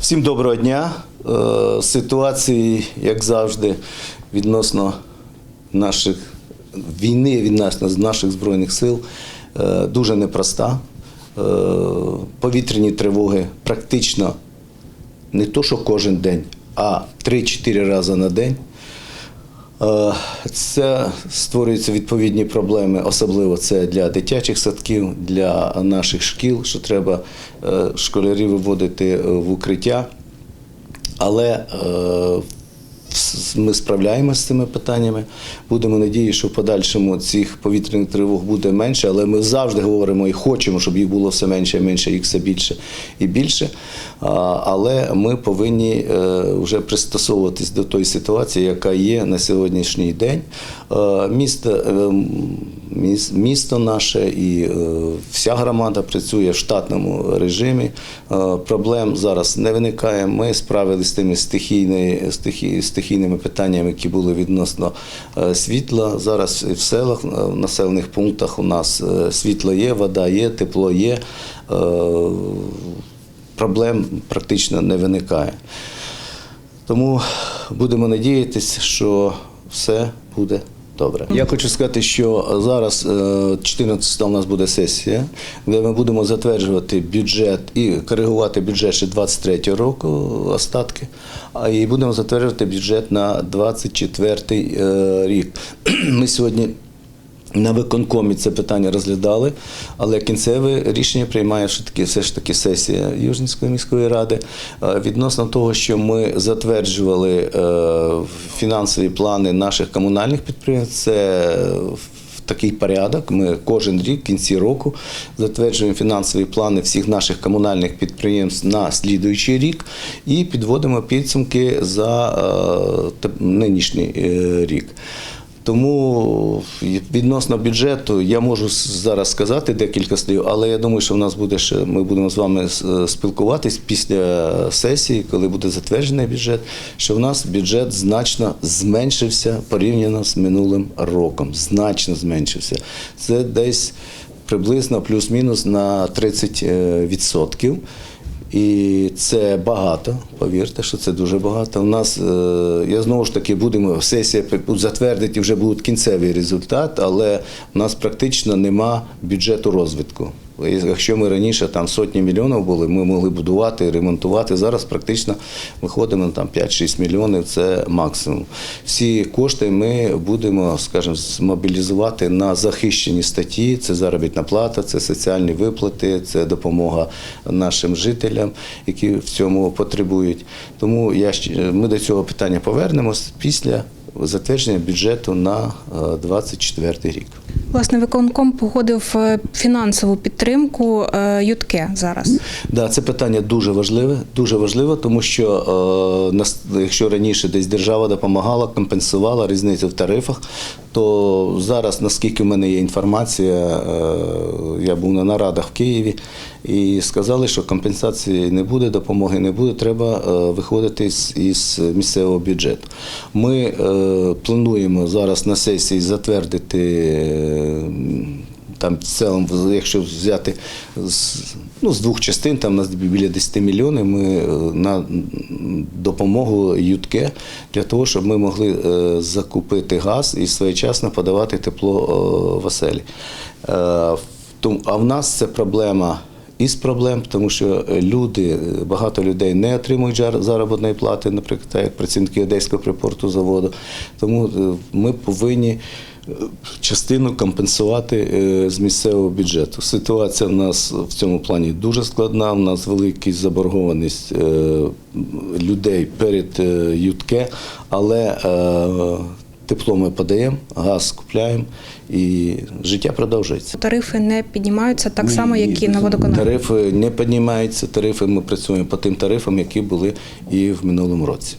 Всім доброго дня. Е, Ситуації, як завжди, відносно наших війни, відносно наших збройних сил е, дуже непроста. Е, Повітряні тривоги практично не то, що кожен день, а 3-4 рази на день. Е, Це створюються відповідні проблеми, особливо це для дитячих садків, для наших шкіл, що треба е, школярів виводити е, в укриття. Але ми справляємося з цими питаннями. Будемо надії, що в подальшому цих повітряних тривог буде менше, але ми завжди говоримо і хочемо, щоб їх було все менше і менше, їх все більше і більше. Але ми повинні е, вже пристосовуватись до тої ситуації, яка є на сьогоднішній день. Е, Місто, е, місто наше і вся громада працює в штатному режимі. Проблем зараз не виникає. Ми справилися з тими стихійними, стихі- стихійними питаннями, які були відносно е, світла. Зараз в селах, е, в населених пунктах у нас е, світло є, вода є, тепло є. Проблем практично не виникає. Тому будемо надіятися, що все буде добре. Я хочу сказати, що зараз е, 14 у нас буде сесія, де ми будемо затверджувати бюджет і коригувати бюджет ще 23 року остатки, а і будемо затверджувати бюджет на 24 е, рік. Ми сьогодні. На виконкомі це питання розглядали, але кінцеве рішення приймає все ж таки сесія Южницької міської ради Е, відносно того, що ми затверджували е, фінансові плани наших комунальних підприємств. Це в такий порядок. Ми кожен рік, в кінці року, затверджуємо фінансові плани всіх наших комунальних підприємств на слідуючий рік і підводимо підсумки за е, нинішній рік. Тому відносно бюджету я можу зараз сказати декілька слів, але я думаю, що в нас буде ще ми будемо з вами е, спілкуватись після сесії, коли буде затверджений бюджет. Що в нас бюджет значно зменшився порівняно з минулим роком. Значно зменшився. Це десь приблизно плюс-мінус на 30%. І це багато, повірте, що це дуже багато. У нас, е, я знову ж таки, будемо сесія затвердить і вже буде кінцевий результат, але у нас практично нема бюджету розвитку. Якщо ми раніше там сотні мільйонів були, ми могли будувати, ремонтувати. Зараз практично виходимо там 5-6 мільйонів це максимум. Всі кошти ми будемо, скажімо, змобілізувати на захищені статті. Це заробітна плата, це соціальні виплати, це допомога нашим жителям, які в цьому потребують. Тому я ми до цього питання повернемось після затвердження бюджету на 2024 рік. Власне, виконком погодив е, фінансову підтримку е, ЮТКЕ зараз. Да, це питання дуже важливе, дуже важливе, тому що е, якщо раніше десь держава допомагала, компенсувала різницю в тарифах, то зараз, наскільки в мене є інформація, я був на нарадах в Києві і сказали, що компенсації не буде, допомоги не буде, треба виходити із місцевого бюджету. Ми плануємо зараз на сесії затвердити. Е, там в цілому, якщо взяти ну, з двох частин, там у нас біля 10 мільйонів, ми е, на допомогу ЮТКЕ для того, щоб ми могли е, закупити газ і своєчасно подавати тепло в оселі. А в нас це проблема із проблем, тому що люди, багато людей не отримують заробітної плати, наприклад, як працівники Одеського припорту заводу. Тому е, ми повинні е, частину компенсувати е, з місцевого бюджету. Ситуація в нас в цьому плані дуже складна. У нас велика заборгованість е, людей перед е, ЮТКЕ, але е, тепло ми подаємо, газ купляємо і життя продовжується. Тарифи не піднімаються так само, як і на водоканалі. Тарифи не піднімаються, тарифи ми працюємо по тим тарифам, які були і в минулому році.